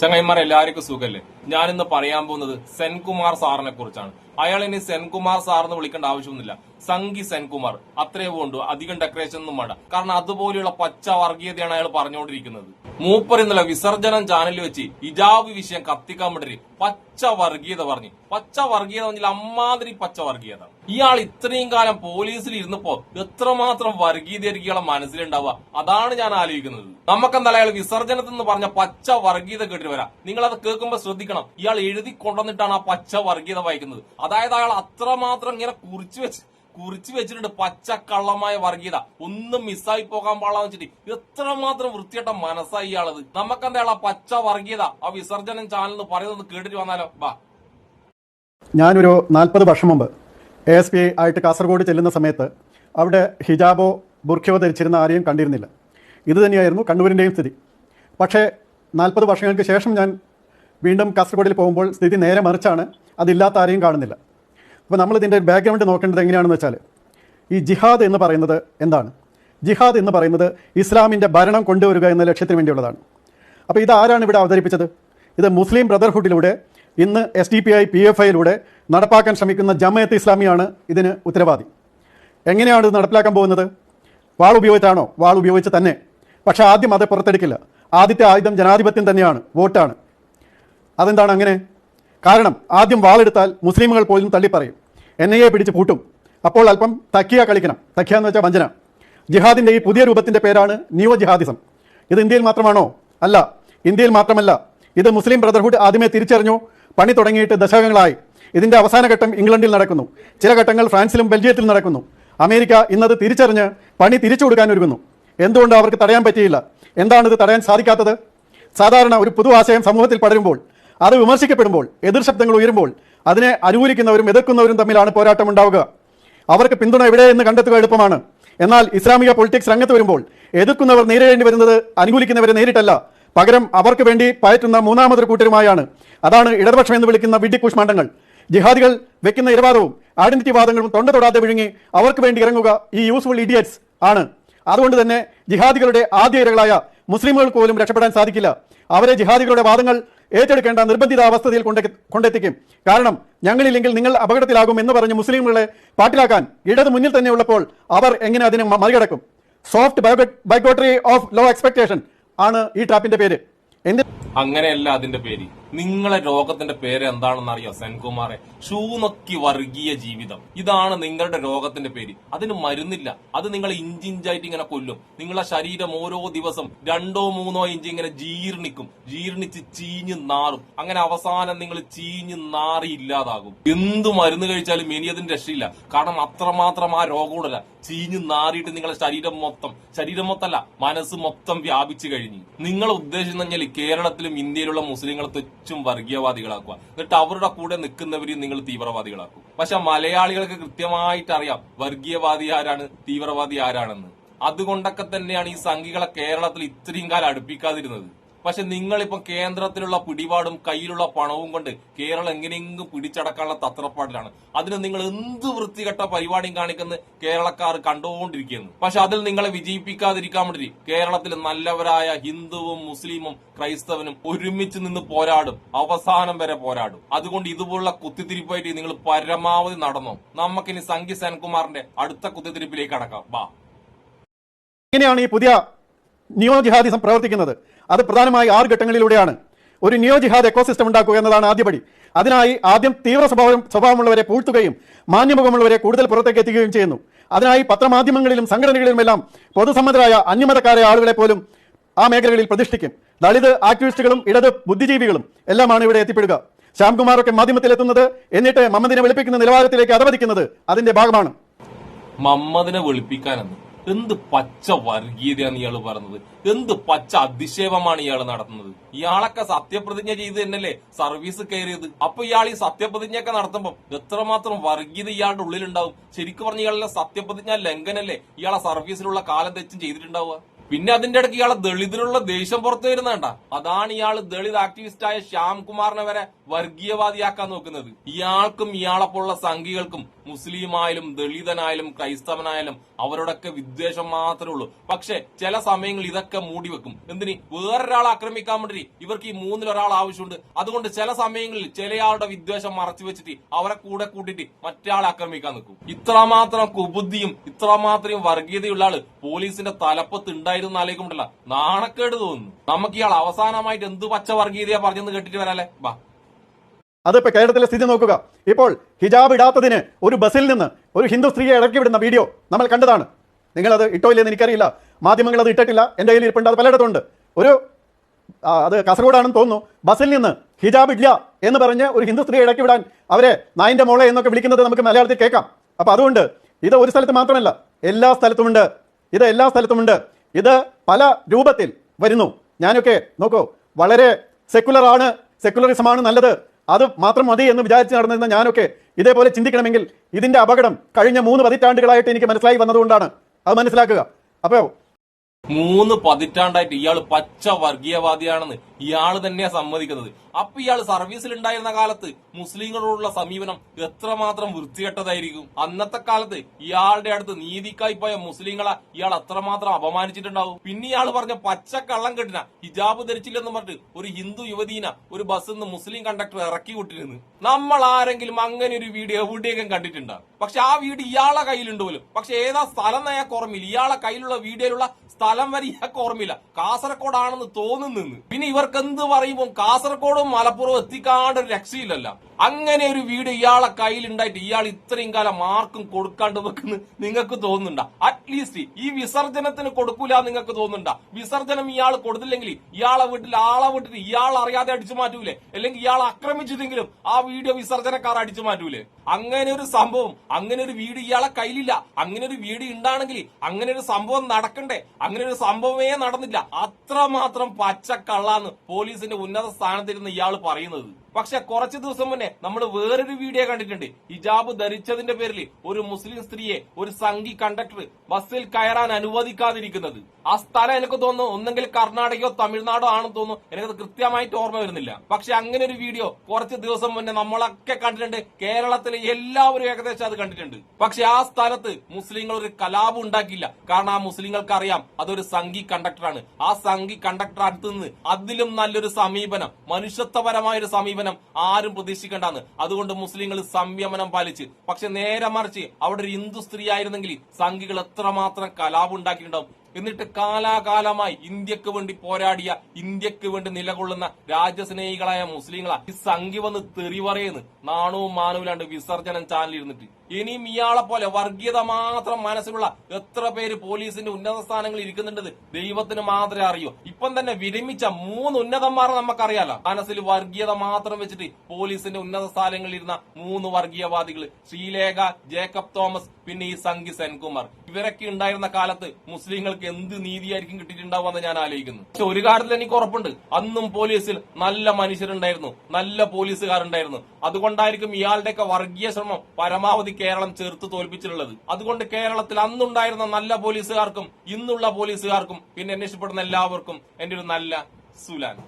ചങ്ങായിമാർ എല്ലാവർക്കും സുഖല്ലേ? ഞാനിന്ന് പറയാൻ പോകുന്നത് സെൻകുമാർ സാറിനെ കുറിച്ചാണ്. അയാൾ ഇനി സെൻകുമാർ സാർ എന്ന് വിളിക്കേണ്ട ആവശ്യമൊന്നുമില്ല. സംഗി സെൻകുമാർ. അത്രേ പോണ്ടു അധികം ഡെക്കറേഷൻ ഒന്നും വേണ്ട. കാരണം അതുപോലെയുള്ള പച്ച വർഗീയതയാണ് അയാൾ പറഞ്ഞുകൊണ്ടിരിക്കുന്നത്. മൂപ്പർ ഇന്നലെ വിസർജനം ചാനലിൽ വെച്ച് ഇജാബ് വിഷയം കത്തിക്കാൻ വേണ്ടി പച്ച വർഗീയത പറഞ്ഞു. പച്ച വർഗീയത പറഞ്ഞാൽ അമ്മാതിരി പച്ച വർഗീയത. ഇയാൾ ഇത്രയും കാലം പോലീസിൽ ഇരുന്നപ്പോ എത്രമാത്രം വർഗീയതയായിരിക്കും ഇയാളെ മനസ്സിലുണ്ടാവുക? അതാണ് ഞാൻ ആലോചിക്കുന്നത്. നമുക്കെന്തായാലും അയാൾ വിസർജനത്തിൽ നിന്ന് പറഞ്ഞ പച്ച വർഗീയത കേട്ടിട്ട് വരാം. നിങ്ങൾ അത് കേൾക്കുമ്പോൾ ശ്രദ്ധിക്കണം. ഇയാൾ എഴുതി കൊണ്ടുവന്നിട്ടാണ് ആ പച്ച വർഗീയത വായിക്കുന്നത്. അതായത് അയാൾ അത്രമാത്രം ഇങ്ങനെ കുറിച്ചു വെച്ച് കുറിച്ചു വെച്ചിട്ടുണ്ട്. പച്ച കള്ളമായ വർഗീയത. ഒന്നും മിസ്സായി പോകാൻ പാടാന്ന് വെച്ചിട്ട് എത്രമാത്രം വൃത്തിയട്ട മനസ്സായി ഇയാളത്. നമുക്കെന്താ പച്ച വർഗീയത? ആ വിസർജനം ചാനൽ എന്ന് പറയുന്നത് കേട്ടിട്ട് വന്നാലോ? വാ ഞാനൊരു നാൽപ്പത് വർഷം മുമ്പ് എ എസ് പി ആയിട്ട് കാസർഗോഡ് ചെല്ലുന്ന സമയത്ത് അവിടെ ഹിജാബോ ബുർഖയോ ധരിച്ചിരുന്ന ആരെയും കണ്ടിരുന്നില്ല. ഇത് തന്നെയായിരുന്നു കണ്ണൂരിന്റെയും സ്ഥിതി. പക്ഷേ നാൽപ്പത് വർഷങ്ങൾക്ക് ശേഷം ഞാൻ വീണ്ടും കാസർഗോഡിൽ പോകുമ്പോൾ സ്ഥിതി നേരെ മറിച്ചാണ് അതില്ലാത്ത ആരെയും കാണുന്നില്ല. അപ്പോൾ നമ്മളിതിന്റെ ബാക്ക്ഗ്രൗണ്ട് നോക്കേണ്ടത് എങ്ങനെയാണെന്ന് വെച്ചാൽ ഈ ജിഹാദ് എന്ന് പറയുന്നത് എന്താണ്? ജിഹാദ് എന്ന് പറയുന്നത് ഇസ്ലാമിന്റെ ഭരണം കൊണ്ടുവരിക എന്ന ലക്ഷ്യത്തിന് വേണ്ടിയുള്ളതാണ്. അപ്പോൾ ഇത് ആരാണ് ഇവിടെ അവതരിപ്പിച്ചത്? ഇത് മുസ്ലിം ബ്രദർഹുഡിലൂടെ ഇന്ന് S D P I P F ഐയിലൂടെ നടപ്പാക്കാൻ ശ്രമിക്കുന്ന ജമയത്ത് ഇസ്ലാമിയാണ് ഇതിന് ഉത്തരവാദി. എങ്ങനെയാണ് ഇത് നടപ്പിലാക്കാൻ പോകുന്നത്? വാൾ ഉപയോഗിച്ചാണോ? വാൾ ഉപയോഗിച്ച് തന്നെ. പക്ഷേ ആദ്യം അത് പുറത്തെടുക്കില്ല. ആദ്യത്തെ ആയുധം ജനാധിപത്യം തന്നെയാണ് വോട്ടാണ്. അതെന്താണ് അങ്ങനെ? കാരണം ആദ്യം വാളെടുത്താൽ മുസ്ലിമുകൾ പോലും തള്ളിപ്പറയും. എൻ ഐ എ പിടിച്ച് പൂട്ടും. അപ്പോൾ അല്പം തക്കിയ കളിക്കണം. തക്കിയ എന്ന് വെച്ചാൽ വഞ്ചന. ജിഹാദിന്റെ ഈ പുതിയ രൂപത്തിന്റെ പേരാണ് നിയോ ജിഹാദിസം ഇത് ഇന്ത്യയിൽ മാത്രമാണോ? അല്ല. ഇന്ത്യയിൽ മാത്രമല്ല. ഇത് മുസ്ലിം ബ്രദർഹുഡ് ആദ്യമേ തിരിച്ചറിഞ്ഞു. പണി തുടങ്ങിയിട്ട് ദശകങ്ങളായി. ഇതിന്റെ അവസാന ഘട്ടം ഇംഗ്ലണ്ടിൽ നടക്കുന്നു. ചില ഘട്ടങ്ങൾ ഫ്രാൻസിലും ബെൽജിയത്തിലും നടക്കുന്നു. അമേരിക്ക ഇന്നത് തിരിച്ചറിഞ്ഞ് പണി തിരിച്ചു കൊടുക്കാൻ ഒരുങ്ങുന്നു. എന്തുകൊണ്ട് അവർക്ക് തടയാൻ പറ്റിയില്ല? എന്താണ് ഇത് തടയാൻ സാധിക്കാത്തത്? സാധാരണ ഒരു പുതു ആശയം സമൂഹത്തിൽ പടരുമ്പോൾ അത് വിമർശിക്കപ്പെടുമ്പോൾ എതിർ ശബ്ദങ്ങൾ ഉയരുമ്പോൾ അതിനെ അനുകൂലിക്കുന്നവരും എതിർക്കുന്നവരും തമ്മിലാണ് പോരാട്ടം ഉണ്ടാവുക. അവർക്ക് പിന്തുണ എവിടെ എന്ന് കണ്ടെത്തുക എളുപ്പമാണ്. എന്നാൽ ഇസ്ലാമിക പൊളിറ്റിക്സ് രംഗത്ത് വരുമ്പോൾ എതിർക്കുന്നവർ നേരിടേണ്ടി വരുന്നത് അനുകൂലിക്കുന്നവരെ നേരിട്ടല്ല. പകരം അവർക്ക് വേണ്ടി പയറ്റുന്ന മൂന്നാമതൊരു കൂട്ടരുമായാണ്. അതാണ് ഇടതുപക്ഷം എന്ന് വിളിക്കുന്ന വിഡ്ഢിക്കുഷ്മാണ്ഡങ്ങൾ ജിഹാദികൾ വെക്കുന്ന ഇരവാദവും ഐഡന്റിറ്റി വാദങ്ങളും തൊണ്ട തൊടാതെ വിഴുങ്ങി അവർക്ക് വേണ്ടി ഇറങ്ങുക ഈ യൂസ്ഫുൾ ഇഡിയറ്റ്സ് ആണ്. അതുകൊണ്ട് തന്നെ ജിഹാദികളുടെ ആദ്യ ഇരകളായ മുസ്ലിമുകൾക്ക് പോലും രക്ഷപ്പെടാൻ സാധിക്കില്ല. അവരെ ജിഹാദികളുടെ വാദങ്ങൾ ഏറ്റെടുക്കേണ്ട നിർബന്ധിത അവസ്ഥയിൽ കൊണ്ടെ കൊണ്ടെത്തിക്കും. കാരണം ഞങ്ങളില്ലെങ്കിൽ നിങ്ങൾ അപകടത്തിലാകും എന്ന് പറഞ്ഞ് മുസ്ലിങ്ങളെ പാട്ടിലാക്കാൻ ഇടത് മുന്നിൽ തന്നെ ഉള്ളപ്പോൾ അവർ എങ്ങനെ അതിനെ മറികടക്കും? Soft bigotry of low expectation ആണ് ഈ ട്രാപ്പിന്റെ പേര്. എന്ത് അങ്ങനെയല്ല അതിന്റെ പേര്. നിങ്ങളെ രോഗത്തിന്റെ പേര് എന്താണെന്ന് അറിയോ സെൻകുമാറെ? ഷൂനൊക്കി വർഗീയ ജീവിതം. ഇതാണ് നിങ്ങളുടെ രോഗത്തിന്റെ പേര്. അതിന് മരുന്നില്ല. അത് നിങ്ങൾ ഇഞ്ചിഞ്ചായിട്ട് ഇങ്ങനെ കൊല്ലും. നിങ്ങളെ ശരീരം ഓരോ ദിവസം രണ്ടോ മൂന്നോ ഇഞ്ച് ഇങ്ങനെ ജീർണിക്കും. ജീർണിച്ച് ചീഞ്ഞു നാറും. അങ്ങനെ അവസാനം നിങ്ങൾ ചീഞ്ഞു നാറി ഇല്ലാതാകും. എന്ത് മരുന്ന് കഴിച്ചാലും ഇനി അതിന് രക്ഷയില്ല. കാരണം അത്രമാത്രം ആ രോഗമുണ്ടല്ല ചീഞ്ഞു നാറിയിട്ട് നിങ്ങളെ ശരീരം മൊത്തം ശരീരം മൊത്തമല്ല മനസ്സ് മൊത്തം വ്യാപിച്ചു കഴിഞ്ഞു. നിങ്ങൾ ഉദ്ദേശിക്കുന്ന കേരളത്തിലും ഇന്ത്യയിലുള്ള മുസ്ലിങ്ങളെ തെച്ചും വർഗീയവാദികളാക്കുക. എന്നിട്ട് അവരുടെ കൂടെ നിൽക്കുന്നവരെയും നിങ്ങൾ തീവ്രവാദികളാക്കും. പക്ഷെ മലയാളികൾക്ക് കൃത്യമായിട്ട് അറിയാം വർഗീയവാദി ആരാണ് തീവ്രവാദി ആരാണെന്ന്. അതുകൊണ്ടൊക്കെ തന്നെയാണ് ഈ സംഘികളെ കേരളത്തിൽ ഇത്രയും കാലം അടുപ്പിക്കാതിരുന്നത്. പക്ഷെ നിങ്ങളിപ്പോ കേന്ദ്രത്തിലുള്ള പിടിപാടും കയ്യിലുള്ള പണവും കൊണ്ട് കേരളം എങ്ങനെയെങ്കിലും പിടിച്ചടക്കാനുള്ള തത്രപ്പാടിലാണ് അതിന് നിങ്ങൾ എന്ത് വൃത്തികെട്ട പരിപാടിയും കാണിക്കുന്നത് കേരളക്കാർ കണ്ടുകൊണ്ടിരിക്കുന്നു. പക്ഷെ അതിൽ നിങ്ങളെ വിജയിപ്പിക്കാതിരിക്കാൻ വേണ്ടി കേരളത്തിൽ നല്ലവരായ ഹിന്ദുവും മുസ്ലിമും ക്രൈസ്തവനും ഒരുമിച്ച് നിന്ന് പോരാടും. അവസാനം വരെ പോരാടും. അതുകൊണ്ട് ഇതുപോലുള്ള കുത്തിത്തിരിപ്പായിട്ട് നിങ്ങൾ പരമാവധി നടന്നു. നമുക്കിനി സംഘി സെൻകുമാറിന്റെ അടുത്ത കുത്തിത്തിരിപ്പിലേക്ക് അടക്കാം വാ എങ്ങനെയാണ് ഈ പുതിയ നിയോജിഹാദിസം പ്രവർത്തിക്കുന്നത്. അത് പ്രധാനമായി ആറ് ഘട്ടങ്ങളിലൂടെയാണ്. ഒരു നിയോ ജിഹാദ് എക്കോസിസ്റ്റം ഉണ്ടാക്കുക എന്നതാണ് ആദ്യപടി അതിനായി ആദ്യം തീവ്ര സ്വഭാവം സ്വഭാവമുള്ളവരെ പൂഴ്ത്തുകയും മാന്യമുഖമുള്ളവരെ കൂടുതൽ പുറത്തേക്ക് എത്തിക്കുകയും ചെയ്യുന്നു. അതിനായി പത്രമാധ്യമങ്ങളിലും സംഘടനകളിലുമെല്ലാം പൊതുസമ്മതരായ അന്യമതക്കാരായ ആളുകളെ പോലും ആ മേഖലകളിൽ പ്രതിഷ്ഠിക്കും. ദളിത് ആക്ടിവിസ്റ്റുകളും ഇടത് ബുദ്ധിജീവികളും എല്ലാമാണ് ഇവിടെ എത്തിപ്പെടുക. ശ്യാംകുമാറൊക്കെ മാധ്യമത്തിലെത്തുന്നത് എന്നിട്ട് മമ്മദിനെ വെളുപ്പിക്കുന്ന നിലവാരത്തിലേക്ക് അതവധിക്കുന്നത് അതിന്റെ ഭാഗമാണ്. മമ്മദിനെ വെളുപ്പിക്കാനെന്ന്. എന്ത് പച്ച വർഗീയതയാണ് ഇയാൾ പറഞ്ഞത് എന്ത് പച്ച അധിക്ഷേപമാണ് ഇയാൾ നടത്തുന്നത്? ഇയാളൊക്കെ സത്യപ്രതിജ്ഞ ചെയ്ത് തന്നെയല്ലേ സർവീസ് കയറിയത്? അപ്പൊ ഇയാൾ ഈ സത്യപ്രതിജ്ഞ ഒക്കെ നടത്തുമ്പോൾ എത്രമാത്രം വർഗീയത ഇയാളുടെ ഉള്ളിലുണ്ടാവും? ശരിക്കും പറഞ്ഞ ഇയാളുടെ സത്യപ്രതിജ്ഞ ലംഘനല്ലേ? ഇയാളെ സർവീസിലുള്ള കാലം തെച്ചും ചെയ്തിട്ടുണ്ടാവുക. പിന്നെ അതിന്റെ ഇടയ്ക്ക് ഇയാളെ ദളിതിനുള്ള ദേഷ്യം പുറത്തു വരുന്നേണ്ട അതാണ് ഇയാൾ ദളിത് ആക്ടിവിസ്റ്റായ ശ്യാം കുമാറിനെ വരെ വർഗീയവാദിയാക്കാൻ നോക്കുന്നത്. ഇയാൾക്കും ഇയാളെപ്പോലുള്ള സംഘികൾക്കും മുസ്ലിമായാലും ദളിതനായാലും ക്രൈസ്തവനായാലും അവരോടൊക്കെ വിദ്വേഷം മാത്രമേ ഉള്ളൂ. പക്ഷെ ചില സമയങ്ങളിൽ ഇതൊക്കെ മൂടി വെക്കും. എന്തിന്? വേറൊരാളെ ആക്രമിക്കാൻ വേണ്ടി ഇവർക്ക് ഈ മൂന്നിലൊരാൾ ആവശ്യമുണ്ട്. അതുകൊണ്ട് ചില സമയങ്ങളിൽ ചിലയാളുടെ വിദ്വേഷം മറച്ചു വെച്ചിട്ട് അവരെ കൂടെ കൂട്ടിയിട്ട് മറ്റേ ആക്രമിക്കാൻ നിൽക്കും. ഇത്രമാത്രം കുബുദ്ധിയും ഇത്രമാത്രം വർഗീയതയുള്ള ആൾ പോലീസിന്റെ തലപ്പത്ത് ഉണ്ടായിരുന്നു ആലോചിക്കുമ്പോഴല്ല നാണക്കേട് തോന്നുന്നു. നമുക്ക് ഇയാൾ അവസാനമായിട്ട് എന്ത് പച്ച വർഗീയതയാ പറഞ്ഞെന്ന് കേട്ടിട്ട് വരാല്ലേ? ബാ. അതിപ്പോൾ കേരളത്തിലെ സ്ഥിതി നോക്കുക. ഇപ്പോൾ ഹിജാബ് ഇടാത്തതിന് ഒരു ബസ്സിൽ നിന്ന് ഒരു ഹിന്ദു സ്ത്രീയെ ഇറക്കി വിടുന്ന വീഡിയോ നമ്മൾ കണ്ടതാണ്. നിങ്ങളത് ഇട്ടോ ഇല്ലെന്ന് എനിക്കറിയില്ല. മാധ്യമങ്ങൾ അത് ഇട്ടിട്ടില്ല. എന്റെ കയ്യിൽ ഇരിപ്പുണ്ട്. അത് പലയിടത്തുണ്ട്. ഒരു അത് കാസർഗോഡാണെന്ന് തോന്നുന്നു. ബസ്സിൽ നിന്ന് ഹിജാബ് ഇല്ല എന്ന് പറഞ്ഞ് ഒരു ഹിന്ദു സ്ത്രീയെ ഇടയ്ക്ക് വിടാൻ അവരെ നായിന്റെ മോളെ എന്നൊക്കെ വിളിക്കുന്നത് നമുക്ക് മലയാളത്തിൽ കേൾക്കാം. അപ്പോൾ അതുകൊണ്ട് ഇത് ഒരു സ്ഥലത്ത് മാത്രമല്ല. എല്ലാ സ്ഥലത്തുമുണ്ട്. ഇത് എല്ലാ സ്ഥലത്തുമുണ്ട്. ഇത് പല രൂപത്തിൽ വരുന്നു. ഞാനൊക്കെ നോക്കൂ. വളരെ സെക്കുലറാണ് സെക്കുലറിസമാണ് നല്ലത്. അത് മാത്രം മതി എന്ന് വിചാരിച്ച് നടന്നിരുന്ന ഞാനൊക്കെ ഇതേപോലെ ചിന്തിക്കണമെങ്കിൽ ഇതിന്റെ അപകടം കഴിഞ്ഞ മൂന്ന് പതിറ്റാണ്ടുകളായിട്ട് എനിക്ക് മനസ്സിലായി വന്നതുകൊണ്ടാണ്. അത് മനസ്സിലാക്കുക. അപ്പോൾ മൂന്ന് പതിറ്റാണ്ടായിട്ട് ഇയാൾ പച്ച വർഗീയവാദിയാണെന്ന് ഇയാൾ തന്നെയാ സമ്മതിക്കുന്നത്. അപ്പൊ ഇയാൾ സർവീസിൽ ഉണ്ടായിരുന്ന കാലത്ത് മുസ്ലിങ്ങളോടുള്ള സമീപനം എത്രമാത്രം വൃത്തികെട്ടതായിരിക്കും? അന്നത്തെ കാലത്ത് ഇയാളുടെ അടുത്ത് നീതിക്കായി പോയ മുസ്ലിങ്ങളെ ഇയാൾ എത്രമാത്രം അപമാനിച്ചിട്ടുണ്ടാവും. പിന്നെ ഇയാൾ പറഞ്ഞ പച്ച കള്ളം കെട്ടിന ഹിജാബ് ധരിച്ചില്ലെന്ന് പറഞ്ഞിട്ട് ഒരു ഹിന്ദു യുവതീന ഒരു ബസ്സിൽ നിന്ന് മുസ്ലിം കണ്ടക്ടർ ഇറക്കി വിട്ടിരുന്നു. നമ്മൾ ആരെങ്കിലും അങ്ങനെ ഒരു വീഡിയോ എവിടെയെങ്കിലും കണ്ടിട്ടുണ്ടോ? പക്ഷെ ആ വീട് ഇയാളെ കയ്യിലുണ്ട് പോലും. പക്ഷെ ഏതാ സ്ഥലം നയാൾക്ക് കുറമില്ല ഇയാളെ കയ്യിലുള്ള വീഡിയോയിലുള്ള സ്ഥലം വരെ ഇയാൾക്ക് ഓർമ്മയില്ല. കാസർഗോഡാണെന്ന് തോന്നുന്നു പിന്നെ ഇവർക്ക് എന്ത് പറയുമ്പോൾ കാസർഗോഡും മലപ്പുറവും എത്തിക്കാണ്ട് ഒരു രക്ഷയില്ലല്ലോ. അങ്ങനെ ഒരു വീട് ഇയാളെ കയ്യിലുണ്ടായിട്ട് ഇയാൾ ഇത്രയും കാലം മാർക്കും കൊടുക്കാണ്ട് വെക്കുന്നു നിങ്ങൾക്ക് തോന്നുന്നുണ്ട? അറ്റ്ലീസ്റ്റ് ഈ വിസർജനത്തിന് കൊടുക്കൂല നിങ്ങൾക്ക് തോന്നുന്നുണ്ട? വിസർജനം ഇയാൾ കൊടുത്തില്ലെങ്കിൽ ഇയാളെ വീട്ടിൽ ആളെ വീട്ടിൽ ഇയാൾ അറിയാതെ അടിച്ചു മാറ്റൂലേ? അല്ലെങ്കിൽ ഇയാൾ ആക്രമിച്ചിട്ടെങ്കിലും ആ വീഡിയോ വിസർജനക്കാർ അടിച്ചു മാറ്റൂലേ? അങ്ങനെ ഒരു സംഭവം അങ്ങനെ ഒരു വീട് ഇയാളെ കയ്യിലില്ല. അങ്ങനെ ഒരു വീട് ഉണ്ടാണെങ്കിൽ അങ്ങനെ ഒരു സംഭവം നടക്കണ്ടേ? അങ്ങനെ ഒരു സംഭവമേ നടന്നില്ല. അത്രമാത്രം പച്ചക്കള്ളാന്ന് പോലീസിന്റെ ഉന്നത സ്ഥാനത്തിരുന്ന് ഇയാൾ പറയുന്നത്. പക്ഷെ കുറച്ച് ദിവസം മുന്നേ നമ്മൾ വേറൊരു വീഡിയോ കണ്ടിട്ടുണ്ട്. ഹിജാബ് ധരിച്ചതിന്റെ പേരിൽ ഒരു മുസ്ലിം സ്ത്രീയെ ഒരു സംഘി കണ്ടക്ടർ ബസ്സിൽ കയറാൻ അനുവദിക്കാതിരിക്കുന്നത്. ആ സ്ഥലം എനിക്ക് തോന്നുന്നു ഒന്നെങ്കിൽ കർണാടകയോ തമിഴ്നാടോ ആണെന്ന് തോന്നുന്നു. എനിക്കത് കൃത്യമായിട്ട് ഓർമ്മ വരുന്നില്ല. പക്ഷെ അങ്ങനെ ഒരു വീഡിയോ കുറച്ച് ദിവസം മുന്നേ നമ്മളൊക്കെ കണ്ടിട്ടുണ്ട്. കേരളത്തിലെ എല്ലാവരും ഏകദേശം അത് കണ്ടിട്ടുണ്ട്. പക്ഷെ ആ സ്ഥലത്ത് മുസ്ലിങ്ങൾ ഒരു കലാപം ഉണ്ടാക്കിയില്ല. കാരണം ആ മുസ്ലിങ്ങൾക്ക് അറിയാം അതൊരു സംഘി കണ്ടക്ടറാണ് ആ സംഘി കണ്ടക്ടർ അടുത്ത് നിന്ന് അതിലും നല്ലൊരു സമീപനം മനുഷ്യത്വപരമായ ഒരു സമീപനം ആരും പ്രതീക്ഷിക്കേണ്ടാന്ന്. അതുകൊണ്ട് മുസ്ലിങ്ങൾ സംയമനം പാലിച്ച് പക്ഷെ നേരെ മറിച്ച് അവിടെ ഒരു ഹിന്ദു സ്ത്രീ ആയിരുന്നെങ്കിൽ സംഘികൾ എത്രമാത്രം കലാപം ഉണ്ടാക്കിയിട്ടുണ്ടാവും. എന്നിട്ട് കാലാകാലമായി ഇന്ത്യയ്ക്ക് വേണ്ടി പോരാടിയ ഇന്ത്യയ്ക്ക് വേണ്ടി നിലകൊള്ളുന്ന രാജ്യസ്നേഹികളായ മുസ്ലിങ്ങളാ. ഈ സംഘി വന്ന് തെറി പറയുന്നു നാണവും മാനവിലാണ്ട് വിസർജനം ചാനൽ ഇരുന്നിട്ട്. ഇനിയും ഇയാളെ പോലെ വർഗീയത മാത്രം മനസ്സിലുള്ള എത്ര പേര് പോലീസിന്റെ ഉന്നത സ്ഥാനങ്ങളിൽ ഇരിക്കുന്നുണ്ട് ദൈവത്തിന് മാത്രമേ അറിയൂ. ഇപ്പം തന്നെ വിരമിച്ച മൂന്ന് ഉന്നതന്മാർ നമുക്കറിയാലോ. മനസ്സിൽ വർഗീയത മാത്രം വെച്ചിട്ട് പോലീസിന്റെ ഉന്നത സ്ഥാനങ്ങളിൽ ഇരുന്ന മൂന്ന് വർഗീയവാദികൾ ശ്രീലേഖ ജേക്കബ് തോമസ് പിന്നെ ഈ സംഗി സെൻകുമാർ. ഇവരൊക്കെ ഉണ്ടായിരുന്ന കാലത്ത് മുസ്ലിങ്ങൾക്ക് എന്ത് നീതിയായിരിക്കും കിട്ടിയിട്ടുണ്ടാവുമെന്ന് ഞാൻ ആലോചിക്കുന്നു. പക്ഷെ ഒരു കാര്യത്തിൽ എനിക്ക് ഉറപ്പുണ്ട്. അന്നും പോലീസിൽ നല്ല മനുഷ്യരുണ്ടായിരുന്നു. നല്ല പോലീസുകാരുണ്ടായിരുന്നു. അതുകൊണ്ടായിരിക്കും ഇയാളുടെയൊക്കെ വർഗീയ ശ്രമം പരമാവധി കേരളം ചേർത്ത് തോൽപ്പിച്ചിട്ടുള്ളത്. അതുകൊണ്ട് കേരളത്തിൽ അന്നുണ്ടായിരുന്ന നല്ല പോലീസുകാർക്കും ഇന്നുള്ള പോലീസുകാർക്കും പിന്നെ അന്വേഷിക്കപ്പെടുന്ന എല്ലാവർക്കും എന്റെ ഒരു നല്ല സുലാൻ.